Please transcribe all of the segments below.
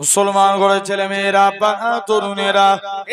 মুসলমান করে ছেলে মেয়েরা বা তরুণেরা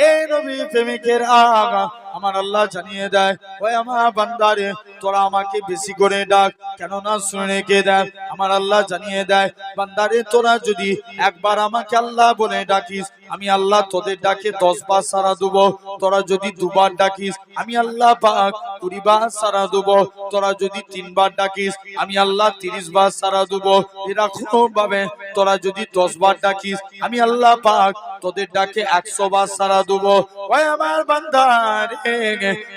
এই নবী প্রেমিকের আগা, আমার আল্লাহ জানিয়ে দেয়, ওই আমার বান্দারে, তোরা আমাকে বেশি করে ডাক, কেননা শুনে কে দেয়, আমার আল্লাহ জানিয়ে দেয়, বান্দারে, তোরা যদি একবার আমাকে আল্লাহ বলে ডাকিস আমি আল্লাহ তোদের ডাকে দশ বার সারা দেবো। তোরা যদি দুবার ডাকিস, আমি আল্লাহ পাক কুড়ি বার সারা দেবো। তোরা যদি তিনবার ডাকিস, আমি আল্লাহ তিরিশ বার সারা দেবো। এরকম ভাবে তোরা যদি দশ বার ডাকিস, আমি আল্লাহ পাক তোদের ডাকে একশো বার সারা দেবো। ওই আমার বান্দার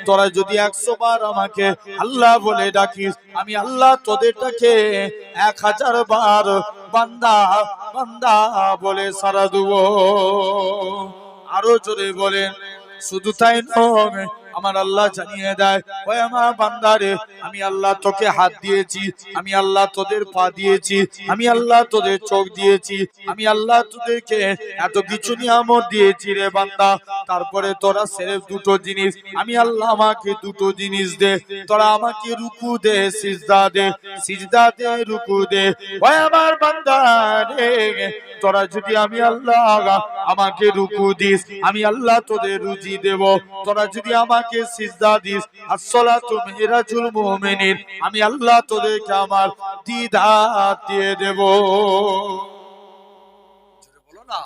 তোরা যদি একশো বার আমাকে আল্লাহ বলে ডাকিস, আমি আল্লাহ তোদের ডাকে এক হাজার বার বান্দা বান্দা বলে সারা দুব। আরও জোরে বলেন শুধু তাই নয় আমার আল্লাহ জানিয়ে দেয়, ওই আমার বান্দারে, আমি আল্লাহ তোকে হাত দিয়েছি, আমি আল্লাহ তোদের পা দিয়েছি, আমি আল্লাহ তোদের চোখ দিয়েছি, আমি আল্লাহ তোদেরকে এত কিছু নিয়ামত দিয়েছি রে বান্দা। তারপরে তোরা সেরেফ দুটো জিনিস, আমি আল্লাহ আমাকে দুটো জিনিস দে, তোরা আমাকে রুকু দে, সিজদা দে সিজদা দে, রুকু দে। ওই আমার বান্দা রে, তোরা যদি আমি আল্লাহ, আমাকে রুকু দিস, আমি আল্লাহ তোদের রুজি দেব, তোরা যদি আমাকে সিজদা দিস। আসসালাতু মিরাজুল মুমিনিন। আমি আল্লাহ তোদেরকে আমার দিদার দিয়ে দেব। বলো না।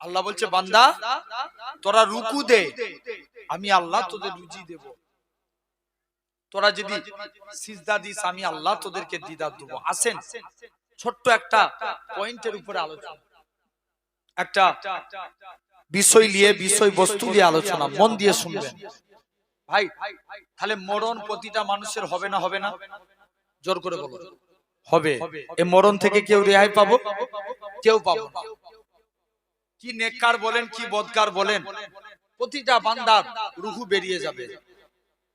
আল্লাহ বলছে, বান্দা, তোরা রুকু দে। আমি আল্লাহ তোদের রুজি দেব। তোরা যদি সিজদা দিস, আমি আল্লাহ তোদেরকে দিদার দেবো। আসেন, ছোট্ট একটা পয়েন্টের উপরে আলোচনা। একটা বিষয় নিয়ে, বিষয় বস্তু নিয়ে আলোচনা, মন দিয়ে শুনবেন। ভাই, তাহলে মরণ প্রতিটা মানুষের হবে না হবে না? জোর করে বলো। হবে। এ মরণ থেকে কেউ রেহাই পাবো? কেউ পাবো না। কি নেককার বলেন, কি বদকার বলেন, প্রতিটা বান্দার রুহু বেরিয়ে যাবে।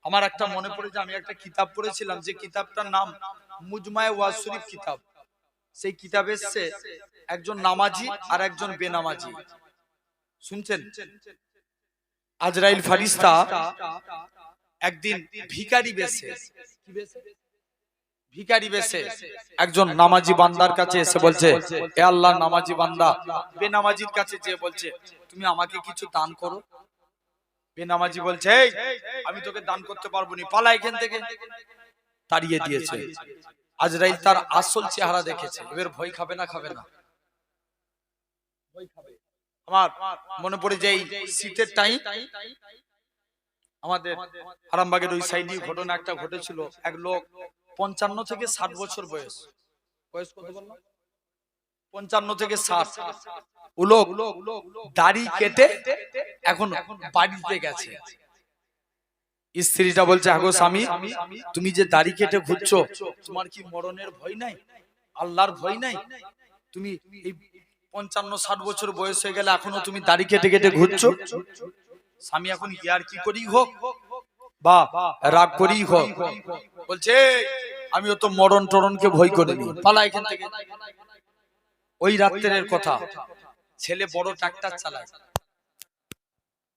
আমার একটা মনে পড়ে যে আমি একটা কিতাব পড়েছিলাম, যে কিতাবটার নাম মুজমায় ওয়াজ শরীফ কিতাব। সেই কিতাবে এসছে একজন নামাজি আর একজন বেনামাজি। শুনছেন? আজরাইল ফারিস্তা একদিন ভিখারি বেশে। কি বেশে? একজন নামাজি বান্দার কাছে এসে বলছে এ আল্লাহ নামাজি বান্দা বেনামাজির কাছে যে বলছে তুমি আমাকে কিছু দান করো? বেনামাজি বলছে "এই, আমি তোকে দান করতে পারব না। পালা এখান থেকে তাড়িয়ে দিয়েছে। আজরাইল তার আসল চেহারা দেখেছে। এবার ভয় খাবে না খাবে না। আমার মনে পড়ে যে শীতের টাইম আমাদের আরামবাগের ওই সাইডে ঘটনা একটা ঘটেছিল। এক লোক পঞ্চান্ন থেকে ষাট বছর বয়স। বয়স কত বললাম পঞ্চান্ন থেকে ষাট। ও লোক দাড়ি কেটে এখন বাড়িতে গেছে। স্ত্রীটা বলছে, আগো স্বামী, তুমি যে দাড়ি কেটে ঘুরছো, তোমার কি মরণের ভয় নাই? আল্লাহর ভয় নাই? তুমি এই পঞ্চান্ন, ষাট বছর বয়স হয়ে গেলে এখনও তুমি দাড়ি কেটে কেটে ঘুরছো? স্বামী এখন ইয়ার কি করি হোক? বা, রাগ করি হোক? বলছে, আমিও তো মরণ টরণকে ভয় করিনি পালা এখান থেকে। ওই রাত্রের কথা। ছেলে বড় ট্রাক্টর চালায়।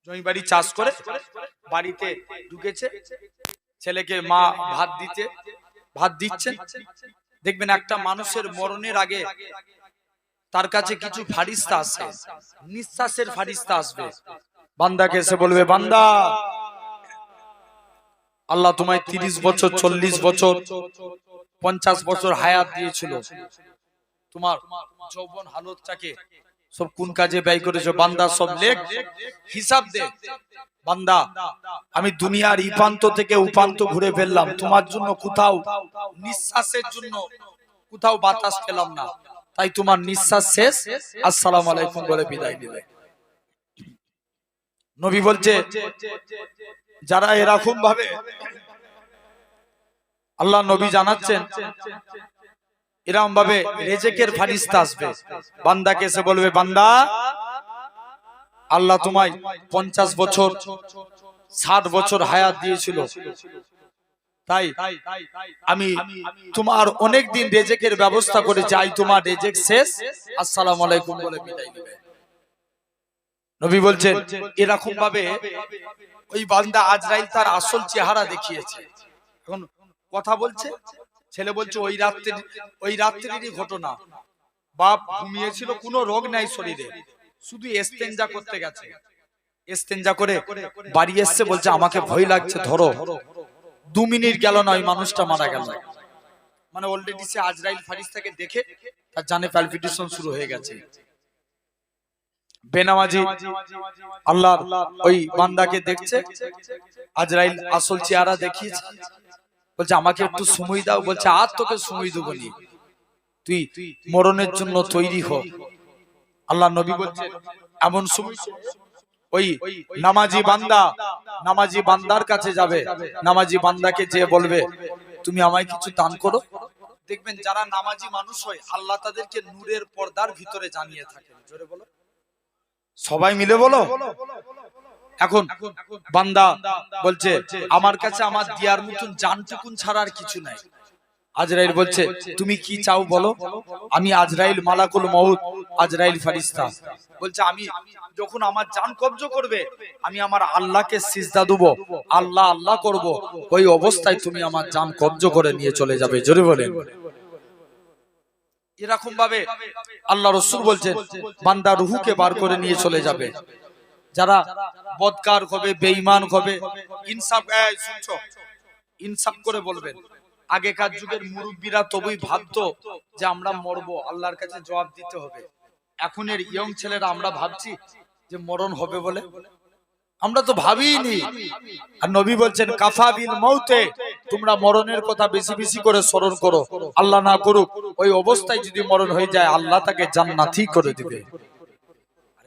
জমি বাড়ি চাষ করে, বাড়িতে ঢুকেছে। ছেলেকে মা ভাত দিতে, ভাত দিচ্ছে। দেখবেন একটা মানুষের মরণের আগে তার কাছে কিছু ফারিস্তা আসে নিঃশ্বাসের ফারিস্তা আসবে। বান্দাকে এসে বলবে বান্দা আল্লাহ তোমায় তিরিশ বছর চল্লিশ বছর পঞ্চাশ বছর হায়াত দিয়েছিল। তোমার যৌবন হালতটাকে সব কোন কাজে ব্যয় করেছ? বান্দা সব লেখ হিসাব দে। বান্দা আমি দুনিয়ার ইপান্ত থেকে উপান্ত ঘুরে ফেললাম। তোমার জন্য কোথাও নিঃশ্বাসের জন্য কোথাও বাতাস পেলাম না। তাই তোমার নিঃশ্বাস শেষ। আসসালাম আলাইকুম বলে বিদায় দিলে নবী বলছে, যারা এরকম ভাবে আল্লাহ নবী জানাচ্ছেন এরকম ভাবে রেজেকের ফারিস্তা আসবে। বান্দাকে এসে বলবে, বান্দা, আল্লাহ তোমায় পঞ্চাশ বছর, ষাট বছর হায়াত দিয়েছিল। তাই আমি তোমার অনেক দিন রেজেকের ব্যবস্থা করে যাই তোমার রেজেক শেষ। আসসালাম আলাইকুম বলে বিদায় দিবে নবী। বলছেন এরকম ভাবে ওই বান্দা আজরাইল তার আসল চেহারা দেখিয়েছে। এখন কথা বলছে ছেলে বলছে ওই রাত্রে ওই রাত্রেরই ঘটনা। বাপ ঘুমিয়েছিল কোনো রোগ নাই শরীরে। শুধু এস্তেঞ্জা করতে গেছে। এস্তেঞ্জা করে বাড়ি এসছে বলছে আমাকে ভয় লাগছে ধরো। দু মিনিট গেল না, ওই মানুষটা মারা গেল। মানে অলরেডি সে আজরাইল ফারিস্তাকে দেখে তার জানে প্যালপিটেশন শুরু হয়ে গেছে। বেনামাজি আল্লাহ ওই বান্দাকে দেখছে, আজরাইল আসল চেহারা দেখিয়েছে। বলছে, আমাকে একটু সময় দাও। বলছে, আর তোকে সময় দেবো নি। তুই মরণের জন্য তৈরি হ। আল্লাহ নবী বলছে, এমন সময় ওই নামাজি বান্দা নামাজি বান্দার কাছে যাবে। নামাজি বান্দাকে যে বলবে তুমি আমায় কিছু দান করো? দেখবেন যারা নামাজি মানুষ হয় আল্লাহ তাদেরকে নূরের পর্দার ভিতরে জানিয়ে থাকেন। জোরে বলো। সবাই মিলে বলো? এখন বান্দা বলছে আমার কাছে আমার দিয়ার মতন জানটুকুন ছাড়া আর কিছু নাই। আজরাইল বলছে, তুমি কি চাও বলো? আমি আজরাইল মালাকুল মউত, আজরাইল ফারিস্তা বলছে, আমি যখন আমার জান কবজ করবে, আমি আমার আল্লাহকে সিজদা দেব, আল্লাহ আল্লাহ করব, ওই অবস্থায় তুমি আমার জান কবজ করে নিয়ে চলে যাবে। জোরে বলেন। এরকম ভাবে আল্লাহ রসুল বলছেন, বান্দা রুহুকে বার করে নিয়ে চলে যাবে। যারা বদকার হবে, বেঈমান হবে, ইনসাফ শুনছো? ইনসাফ করে বলবেন। আগেকার যুগের মুরব্বীরা তবুই ভাবতো যে আমরা মরবো আল্লাহর কাছে জবাব দিতে হবে। এখনের ইয়ং ছেলেরা আমরা ভাবছি যে মরণ হবে বলে। আমরা তো ভাবিনি। আর নবী বলছেন কাফা বিল মৌতে তোমরা মরণের কথা বেশি বেশি করে স্মরণ করো। আল্লাহ না করুক ওই অবস্থায় যদি মরণ হয়ে যায় আল্লাহ তাকে জান্নাতি করে দিবে।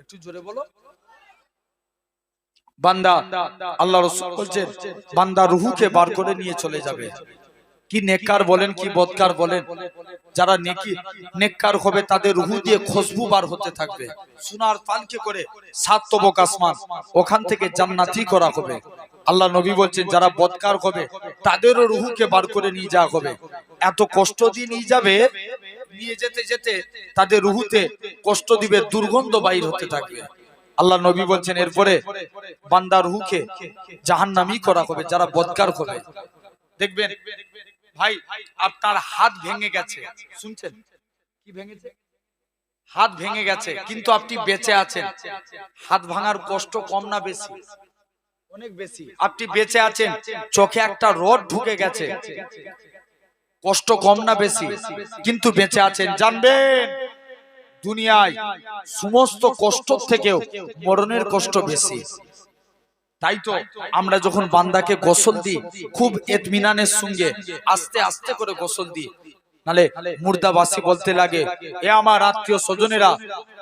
একটু জোরে বলো। বান্দা আল্লাহ রসুল বলছেন বান্দা রুহুকে বার করে নিয়ে চলে যাবে। কি নেককার বলেন কি বদকার বলেন? যারা নেকি নেককার হবে তাদের রুহু দিয়ে খুশবু বার হতে থাকবে। সোনার পালকে করে সাত তবক আসমান ওখান থেকে জান্নাতি করা হবে। আল্লাহ নবী বলছেন যারা বদকার হবে তাদেরও রুহুকে বার করে নিয়ে যাওয়া হবে। এত কষ্ট দিয়ে নিয়ে যাবে নিয়ে যেতে যেতে তাদের রুহুতে কষ্ট দিবে দুর্গন্ধ বাইর হতে থাকবে। আল্লাহ নবী বলছেন এরপরে বান্দা রুহুকে জাহান্নামি করা হবে যারা বদকার হবে দেখবেন ভাই আপনার হাত ভেঙে গেছে। শুনছেন? কি ভেঙেছে? হাত ভেঙে গেছে কিন্তু আপনি বেঁচে আছেন। হাত ভাঙার কষ্ট কম না বেশি? অনেক বেশি। আপনি বেঁচে আছেন চোখে একটা রড ঢুকে গেছে। কষ্ট কম না বেশি কিন্তু বেঁচে আছেন। জানবেন দুনিয়ায় সমস্ত কষ্ট থেকেও মরণের কষ্ট বেশি। তাই তো আমরা যখন বান্দাকে গোসল দিই খুব এতমিনানের সঙ্গে আস্তে আস্তে করে গোসল দিই। নালে মুর্দাবাসী বলতে লাগে এ আমার আত্মীয় স্বজনেরা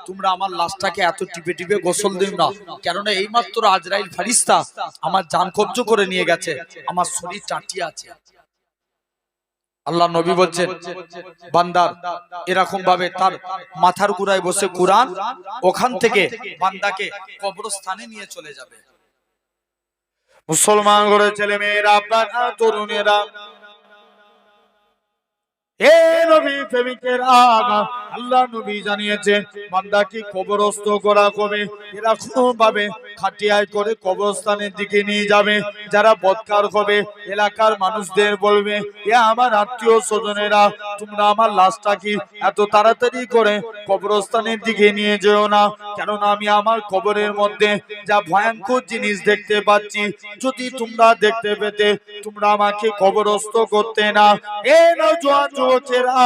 তোমরা আমার লাশটাকে এত টিপে টিপে গোসল দিও না। কেননা এইমাত্র আজরাইল ফারিস্তা আমার জান কবজ করে নিয়ে গেছে আমার শরীর টাটিয়ে আছে। আল্লাহ নবী বলছেন বান্দার এরকম ভাবে তার মাথার গুড়ায় বসে কোরআন ওখান থেকে বান্দাকে কবরস্থানে নিয়ে চলে যাবে। মুসলমান করে ছেলে মেয়েরা আপনারা, তরুণেরা। আল্লাহ নবী জানিয়েছে করা কবে? এরকম ভাবে খাটিয়ায় করে কবরস্থানের দিকে নিয়ে যাবে। যারা বদকার হবে, এলাকার মানুষদের বলবে, এ আমার আত্মীয় স্বজনেরা তোমরা আমার লাশটা কি এত তাড়াতাড়ি করে কবরস্থানের দিকে নিয়ে যেও না। কেননা আমি আমার কবরের মধ্যে যা ভয়ঙ্কর জিনিস দেখতে পাচ্ছি, যদি তোমরা দেখতে পেতে, তোমরা আমাকে কবরস্থ করতে না। এ না জোয়ান যুবকেরা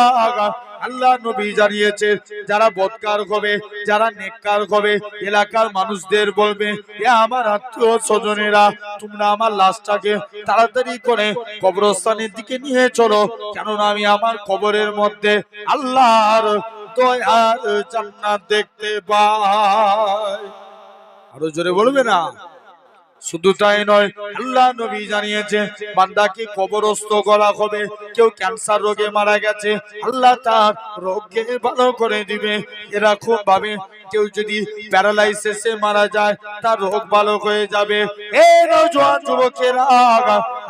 আল্লাহ নবী জানিয়েছে, যারা বদকার হবে যারা নেককার হবে এলাকার মানুষদের বলবে, এ আমার আত্মীয় স্বজনেরা, তোমরা আমার লাশটাকে তাড়াতাড়ি করে কবরস্থানের দিকে নিয়ে চলো। কেননা আমি আমার কবরের মধ্যে আল্লাহর দয়ার জান্নাত দেখতে পাই। আরও জোরে বলবে না? শুধু তাই নয়, আল্লাহ নবী জানিয়েছে, বান্দাকে কবরস্থ করা হবে। কেউ ক্যান্সার রোগে মারা গেছে, আল্লাহ তার রোগকে ভালো করে দিবে। এরকম ভাবে কেউ যদি প্যারালাইসিসে মারা যায়, তার রোগ ভালো হয়ে যাবে। এ নজওয়ান যুবকেরা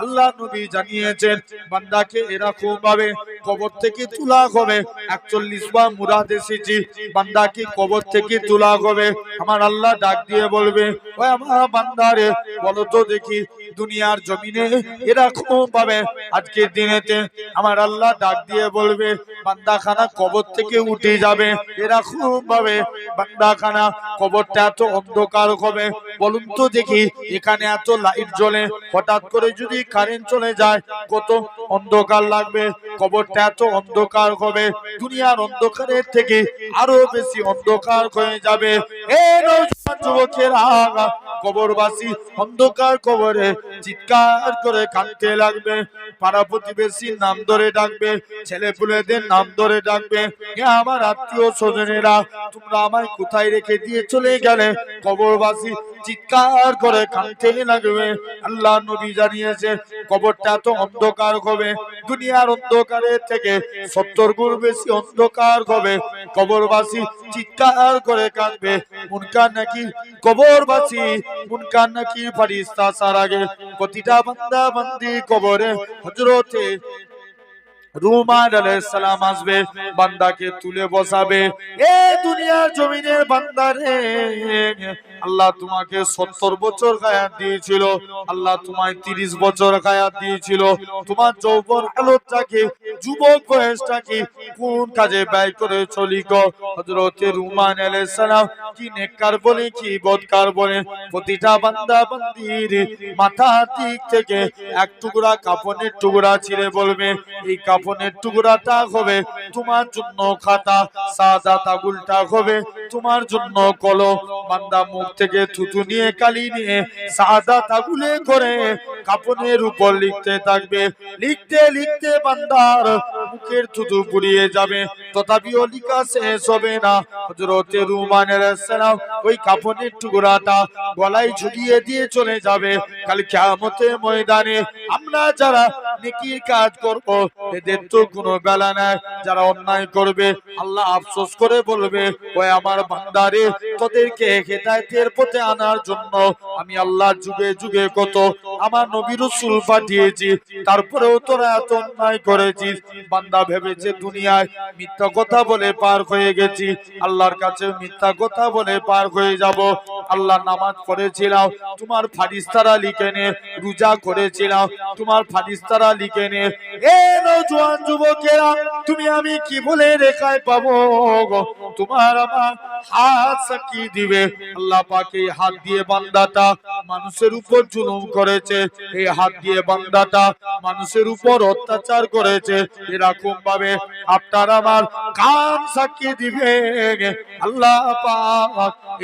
আল্লাহ নবী জানিয়েছেন, বান্দাকে এরকম ভাবে কবর থেকে তোলা হবে। একচল্লিশ বা মুরাদ এসেছি, বান্দাকে কবর থেকে তোলা হবে। আমার আল্লাহ ডাক দিয়ে বলবে ও আমার বান্দারে, বলো তো দেখি দুনিয়ার জমিনে এরকম ভাবে আজকের দিনেতে আমার আল্লাহ ডাক দিয়ে বলবে, বান্দাখানা কবর থেকে উঠে যাবে। এরকম ভাবে বান্দাখানা কবরটা এত অন্ধকার হবে। বলুন তো দেখি, এখানে এত লাইট জ্বলে, হঠাৎ করে যদি কারেন্ট চলে যায়, কত অন্ধকার লাগবে। কবরটা এত অন্ধকার হবে, দুনিয়ার অন্ধকারের থেকে আরও বেশি অন্ধকার হয়ে যাবে। যুবকেরা, কবরবাসী, অন্ধকার কবরে চিৎকার করে কাঁদতে লাগবে। পাড়া প্রতিবেশীর নাম ধরে ডাকবে ছেলে পুলেদের নাম ধরে ডাকবে। আমার আত্মীয় স্বজনেরা, তোমরা আমায় কোথায় রেখে দিয়ে চলে গেলে? কবরবাসী চিৎকার করে কাঁদতে লাগবে। আল্লাহ নবী জানিয়েছে, কবরটা তো অন্ধকার হবে। দুনিয়ার অন্ধকারের থেকে সত্তর গুণ বেশি অন্ধকার হবে। কবরবাসী চিৎকার করে কাঁদবে। মুনকার নাকি কবরবাসী, মুনকার নাকি ফারিস্তা সার আগে প্রতিটা বান্দা বান্দি কবরে হজরতে সালাম আসবে বান্দাকে তুলে বসাবে। এ দুনিয়ার জমিনের বান্দারে আল্লাহ তোমাকে সত্তর বছর গায়াত দিয়েছিল, আল্লাহ তোমায় তিরিশ বছর গায়াত দিয়েছিল। তোমার যৌবন হালতটাকে যুবক বয়সটাকে কোন কাজে ব্যয় করে চলি গো রুমান আলাইহিস সালাম কি নেককার বলে কি বদকার বলে প্রতিটা বান্দা বান্দির মাথা দিক থেকে এক টুকরা কাপনের টুকরা ছিঁড়ে বলবে, এই কাপনের টুকরাটা হবে তোমার জন্য খাতা, সাদা তাগুলটা হবে তোমার জন্য কলো বান্দা মুখ থেকে থুতু নিয়ে কালি নিয়ে সাদা তাগুলে করে কাপনের উপর লিখতে থাকবে। লিখতে লিখতে বান্দার মুখের থুতু পুড়িয়ে যাবে। তথাপিও লিখা শেষ হবে না। হযরতে রুমানের সালাম ওই কাপনের টুকরাটা গলায় ঝুলিয়ে দিয়ে চলে যাবে। কাল কিয়ামতের ময়দানে আমরা যারা নেকির কাজ করব, এদের তো কোনো বেলা নাই। যারা অন্যায় করবে, আল্লাহ আফসোস করে বলবে, ওই আমার বান্দারে তোদেরকে হেদায়েতের পথে আনার জন্য আমি আল্লাহর যুগে যুগে কত আমার নবী রাসূল পাঠিয়েছি। তারপরেও তোরা এত অন্যায় করেছিস। বান্দা ভেবেছে দুনিয়ায় মিথ্যা কথা বলে পার হয়ে গেছি। আল্লাহর কাছে মিথ্যা কথা বলে পার হয়ে যাব। আল্লাহ নামাজ পড়েছিলাম। তোমার ফারিস্তারা লিখে নে, রোজা করেছিলাম। তোমার ফারিস্তারা লিখে নে। এ নওজোয়ান যুবকেরা, তুমি আমি কি বলে রেখায় পাবো? তোমার আমার হাত সাকি দিবে। আল্লাহ পাকে হাত দিয়ে বান্দাটা মানুষের উপর জুলুম করেছে। এই হাত দিয়ে বান্দাটা মানুষের উপর অত্যাচার করেছে। এরকম ভাবে আপনার আমার কান সাক্ষী দিবে আল্লাহ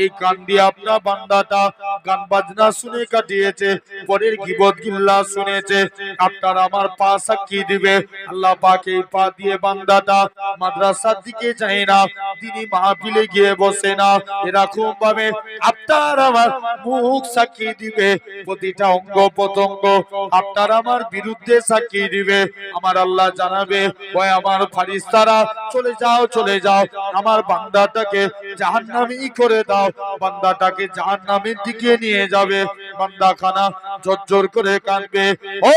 এই কান দিয়ে আপনার বান্দাটা গান বাজনা শুনে কাটিয়েছে, পরের গিবত গিল্লা শুনেছে। আপনার আমার পা সাক্ষী দিবে। আল্লাহ পাক পা দিয়ে বান্দাটা মাদ্রাসার দিকে যায় না, তিনি মাহফিলে গিয়ে বসে না। এরকম ভাবে আপনার আমার মুখ সাক্ষী দিবে। প্রতিটা অঙ্গ প্রত্যঙ্গ আপনার আমার বিরুদ্ধে সাক্ষী দিবে। আমার আল্লাহ জানাবে, ওই আমার ফারিস্তারা চলে যাও চলে যাও। আমার বান্দাটাকে জাহান্নামী করে দাও। বান্দাটাকে জাহান্নামের দিকে নিয়ে যাবে। বান্দাখানা জর্জর করে কাঁদবে। ও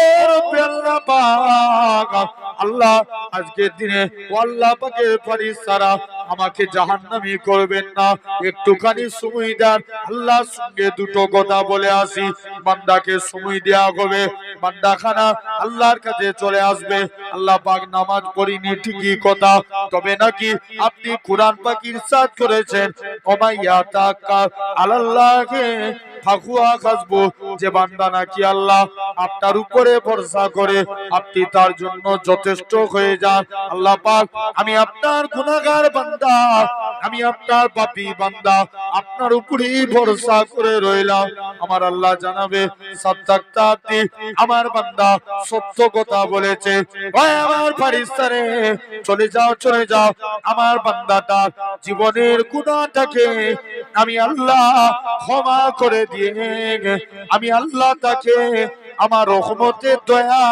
আল্লাহ আজকের দিনে আল্লাহ পাকের ফারিস্তারা আমাকে জাহান্নামি করবেন না। একটুখানি সময় দেন। আল্লাহর সঙ্গে দুটো কথা বলে আসি। বান্দাকে সময় দেওয়া হবে। বান্দাখানা আল্লাহর কাছে চলে আসবে। আল্লাহ পাক নামাজ পড়িনি, ঠিকই কথা। তবে নাকি আপনি কোরআন পাক ইরশাদ করেছেন? কমাইয়া তাকা আলাল্লাহকে ফাকুয়া খাসবো, যে বান্দা নাকি আল্লাহ আপনার উপরে ভরসা করে, আপনি তার জন্য যথেষ্ট হয়ে যান। আল্লাহ পাক, আমি আপনার গুণাগার বান্দা। আমি আপনার পাপী বান্দা। আপনার উপরেই ভরসা করে রইলাম। আমার আল্লাহ জানাবে সাদ্দাকতা আমার বান্দা সত্য কথা বলেছে। আমার চলে যাও চলে যাও। আমার বান্দাটা জীবনের গুনাহটাকে আমি আল্লাহ ক্ষমা করে দিয়ে আমি আল্লাহ তাকে আমার রহমতের দয়া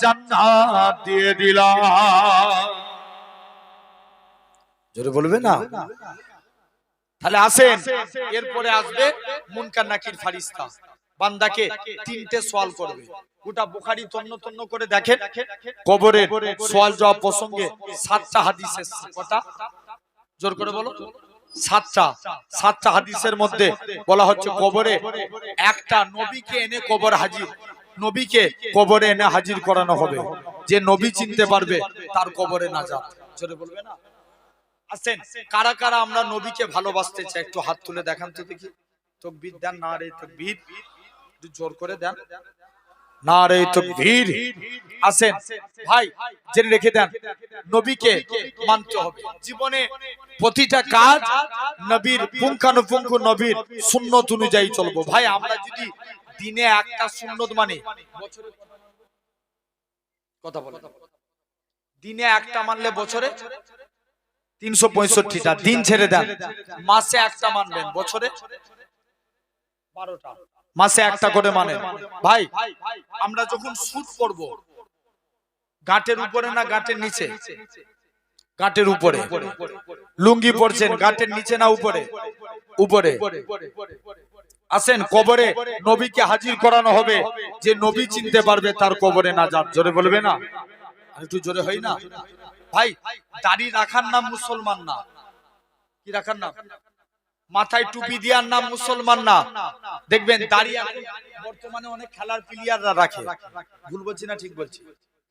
জান্নাত দিয়ে দিলাম। জোরে বলবে না? তাহলে আসেন, এরপরে আসবে মুনকার নাকির ফারিস্তা। বান্দাকে তিনটে সওয়াল করবে। গোটা বুখারি তন্ন তন্ন করে দেখেন, কবরের সওয়াল জবাব প্রসঙ্গে সাতটা হাদিস কটা জোর করে বলো। সাতটা সাতটা হাদিসের মধ্যে বলা হচ্ছে কবরে একটা নবীকে এনে কবর হাজির। নবীকে কবরে এনে হাজির করানো হবে। যে নবী চিনতে পারবে, তার কবরে না যাত জোরে বলবে না? আসেন কারা কারা আমরা নবীকে ভালোবাসতে চাই? একটু হাত তুলে দেখান তো দেখি। তকবীর দেন, না রে তকবীর। একটু জোর করে দেন। না রে তকবীর। আসেন ভাই, জেনে রেখে দেন। নবীকে মানতে হবে। জীবনে প্রতিটা কাজ নবীর পুঙ্খানুপুঙ্খ নবীর সুন্নত অনুযায়ী চলবো। ভাই, আমরা যদি দিনে একটা সুন্নত মানে কথা বলে দিনে একটা মানলে বছরে তিনশো পঁয়ষট্টিটা দিন ছেড়ে দেন। মাসে একটা মানবেন বছরে? বারোটা। মাসে একটা করে মানে ভাই আমরা যখন সুদ করব গাঁটের উপরে না গাঁটের নিচে? গাঁটের উপরে। লুঙ্গি পরছেন গাঁটের নিচে না উপরে? উপরে। আসেন কবরে নবীকে হাজির করানো হবে। যে নবী চিনতে পারবে তার কবরে না যান জোরে বলবে না? একটু জোরে হয় না? ভাই, দাড়ি রাখার নাম মুসলমান না। কি রাখার নাম? মাথায় টুপি দেওয়ার নাম মুসলমান না। দেখবেন, দাড়ি বর্তমানে অনেক খেলার প্লেয়াররা রাখে। ভুল বলছি না ঠিক বলছি?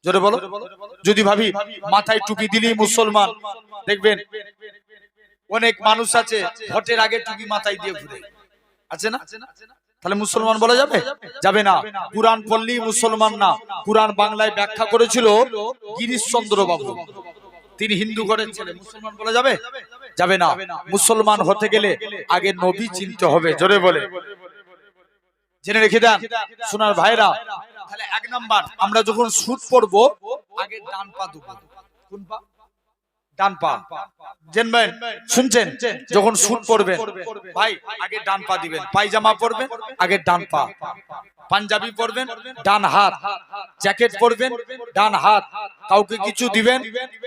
জোরে বলো। যদি ভাবি, মাথায় টুপি দিলেই মুসলমান, দেখবেন, অনেক মানুষ আছে, ভোটের আগে টুপি মাথায় দিয়ে ঘুরে। আছে না? তাহলে মুসলমান বলা যাবে? যাবে না। কুরআন পড়লেই মুসলমান না। কুরআন বাংলায় ব্যাখ্যা করেছিল গিরিশচন্দ্র বাবু। তিনি হিন্দু ঘরের ছেলে। মুসলমান বলা যাবে? যাবে না। মুসলমান হতে গেলে আগে নবী চিনতে হবে। জোরে বলে। জেনে রেখে দেন, সোনার ভাইরা। তাহলে এক নাম্বার, আমরা যখন সুদ পড়ব, আগে ডান পা দেবো। কোন পা? ডান পা। জেনবেন শুনছেন? যখন সুদ পড়বেন ভাই, আগে ডান পা দিবেন। পায়জামা পরবেন, আগে ডান পা। পাঞ্জাবি পরবেন, ডান হাত। জ্যাকেট পরবেন, ডান হাত। কাউকে কিছু দিবেন,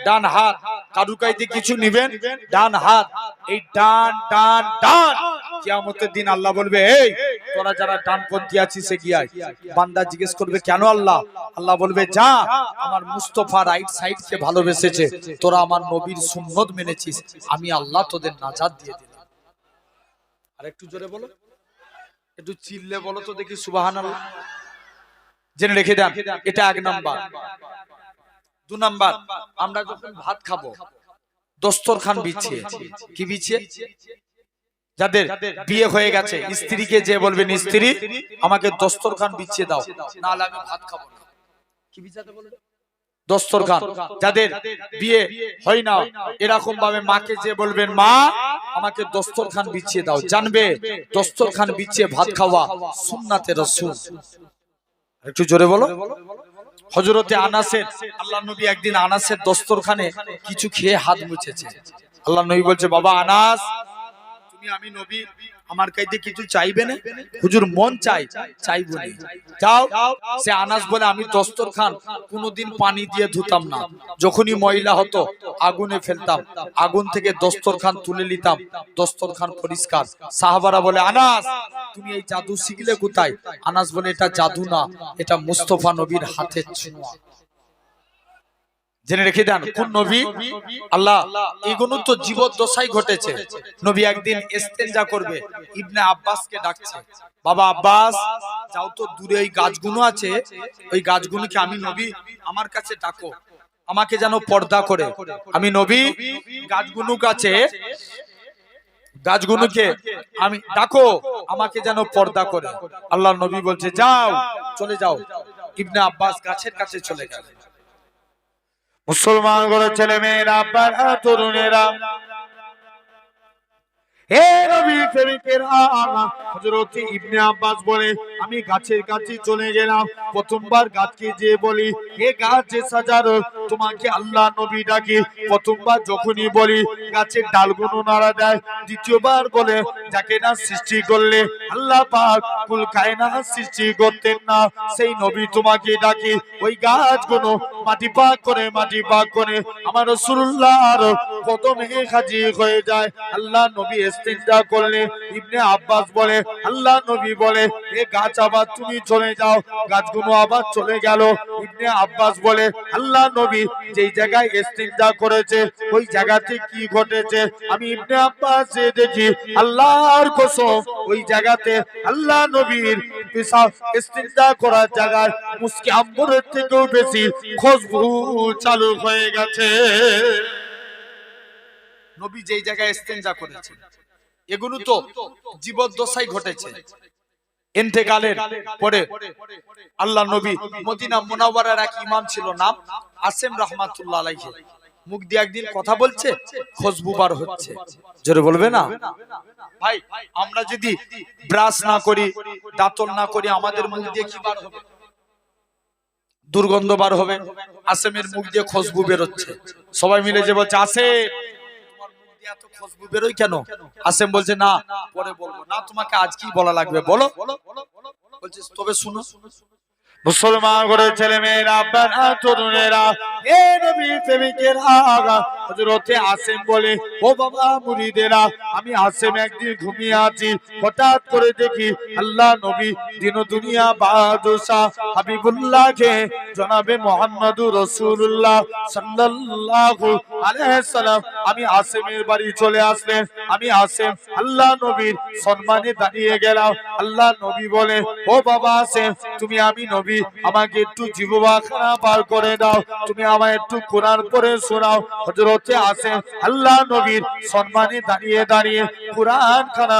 ডান হাত। কারু কাইতে কিছু নিবেন, ডান হাত। এই ডান ডান ডান। কিয়ামতের দিন আল্লাহ বলবে, এই, তোরা যারা ডান ডানপন্থী আছিস সে গিয়া বান্দা জিজ্ঞেস করবে, কেন আল্লাহ? আল্লাহ বলবে, যা, আমার মুস্তফা রাইট সাইড কে ভালোবেসেছে। তোরা আমার নবীর সুন্নত মেনেছিস, আমি আল্লাহ তোদের নাজাত দিয়ে দিলাম। আর একটু জোরে বলো। একটু চিল্লে বলো তো দেখি সুবাহান জেনে রেখে দেন, এটা এক নাম্বার। দু নাম্বার, আমরা যখন ভাত খাব, দস্তরখান বিছিয়ে, কি বিছিয়ে? যাদের বিয়ে হয়ে গেছে, স্ত্রীকে যে বলবেন স্ত্রী, আমাকে দস্তরখান বিছিয়ে দাও, নাহলে আমি ভাত খাব না। কি বিছাতে বলবে দস্তরখান যাদের বিয়ে হয় না এরকম ভাবে মাকে যে বলবেন মা আমাকে দস্তরখান বিছিয়ে দাও। জানবে দস্তরখান বিছিয়ে ভাত খাওয়া সুন্নাতে রসুল। একটু জোরে বলো। হজরতে আনাসের আল্লাহ নবী একদিন আনাসের দস্তরখানে কিছু খেয়ে হাত মুছেছে। আল্লাহ নবী বলছে বাবা আনাস তুমি আমি নবী আমার কাছে কিছু চাইবে না? হুজুর মন চাই চাইব যাও সে আনাস বলে আমি দস্তর খান কোনোদিন পানি দিয়ে ধুতাম না। যখনই ময়লা হতো আগুনে ফেলতাম। আগুন থেকে দস্তরখান তুলে নিতাম। দস্তরখান পরিষ্কার। সাহাবারা বলে আনাস তুমি এই জাদু শিখলে কোথায়? আনাস বলে এটা জাদু না। এটা মুস্তফা নবীর হাতের ছোঁয়া। জেনে রেখে দেন কোন নবী আল্লাহ এগুলো তো জীবদ্দশাই ঘটেছে। নবী একদিন ইস্তেঞ্জা করবে ইবনে আব্বাসকে ডাকছে। বাবা আব্বাস যাও তো দূরে ওই গাছগুলো আছে ওই গাছগুলোকে আমি নবী আমার কাছে ডাকো আমাকে যেন পর্দা করে। আমি নবী গাছগুলো কাছে গাছগুলোকে আমি ডাকো আমাকে যেন পর্দা করে। আল্লাহ নবী বলছে যাও চলে যাও। ইবনে আব্বাস গাছের কাছে চলে গেল মুসলমান করে ছেলে মেয়েরা আব্বারা তরুণেরা। আমি গাছের কাছে চলে গেলাম। প্রথমবার গাছকে যে বলি, হে গাছ, যে সাজারো, তোমাকে আল্লাহ নবী ডাকি। প্রথমবার যখনই বলি, গাছের ডালগুলো নাড়া দেয়, দ্বিতীয়বার বলে, যাকে না সৃষ্টি করলে আল্লাহ পাক কুল কায়নাত সৃষ্টি করতেন না। সেই নবী তোমাকে ডাকি, ওই গাছগুলো মাটি পাক করে, মাটি পাক করে, আমার রাসূলুল্লাহর কদমে হাজির হয়ে যায়। আল্লাহ নবী ইস্তিনজা করলে ইবনে আব্বাস বলে, আল্লাহ নবী বলে, এ গাছ আবার তুমি চলে যাও। গাছগুলো আবার চলে গেল। ইবনে আব্বাস বলে, আল্লাহ নবী যেই জায়গায় ইস্তিনজা করেছে, ওই জায়গাতে কি ঘটেছে? আমি ইবনে আব্বাস দেখি, আল্লাহর কসম, ওই জায়গাতে আল্লাহ নবীর পেশা ইস্তিনজা করার জায়গায় মুসকি আম্বরের থেকেও বেশি খুশবু চালু হয়ে গেছে। নবী যেই জায়গায় ইস্তেঞ্জা করেছে এগুলো তো জীবদ্দশায় ঘটেছে। এন্তেকালের পরে আল্লাহ নবী মদিনা মুনাওয়ারার এক ইমাম ছিল নাম আসেম রহমাতুল্লাহ আলাইহি। মুখ দিয়ে একদিন কথা বলছে খুশবু বার হচ্ছে। জোরে বলবে না? ভাই, আমরা যদি ব্রাশ না করি, দাঁতন না করি, আমাদের মুখ দিয়ে কি বার হবে? দুর্গন্ধ বার হবে, আসেমের মুখ দিয়ে খুশবু বেরোচ্ছে। সবাই মিলে যে বলছে আসে তবে শুনো। মুসলমান করে ছেলে মেয়েরা বানা তরুণেরা এ নবী প্রেমিকের আগা। বলে, ও বাবা মুরিদেরা আমি একদিন ঘুমিয়ে আছি। হঠাৎ করে দেখি আল্লাহ নবী দিন দুনিয়া হাবিবুল্লাহকে জনাবে মুহাম্মদুর সাল্লাল্লাহু আলাইহি সাল্লাম। আমি আসেমের বাড়ি চলে আসলেন। আমি আসেম, আল্লাহ নবীর সম্মানে দাঁড়িয়ে গেলাম। আল্লাহ নবী বলে, ও বাবা আসেম, তুমি আমি নবী, আমাকে একটু জীববাখানা বার করে দাও। তুমি আমায় একটু কোরআন করে শোনাও। হজরতে আসে আল্লাহ নবীর সম্মানে দাঁড়িয়ে দাঁড়িয়ে কোরআন খানা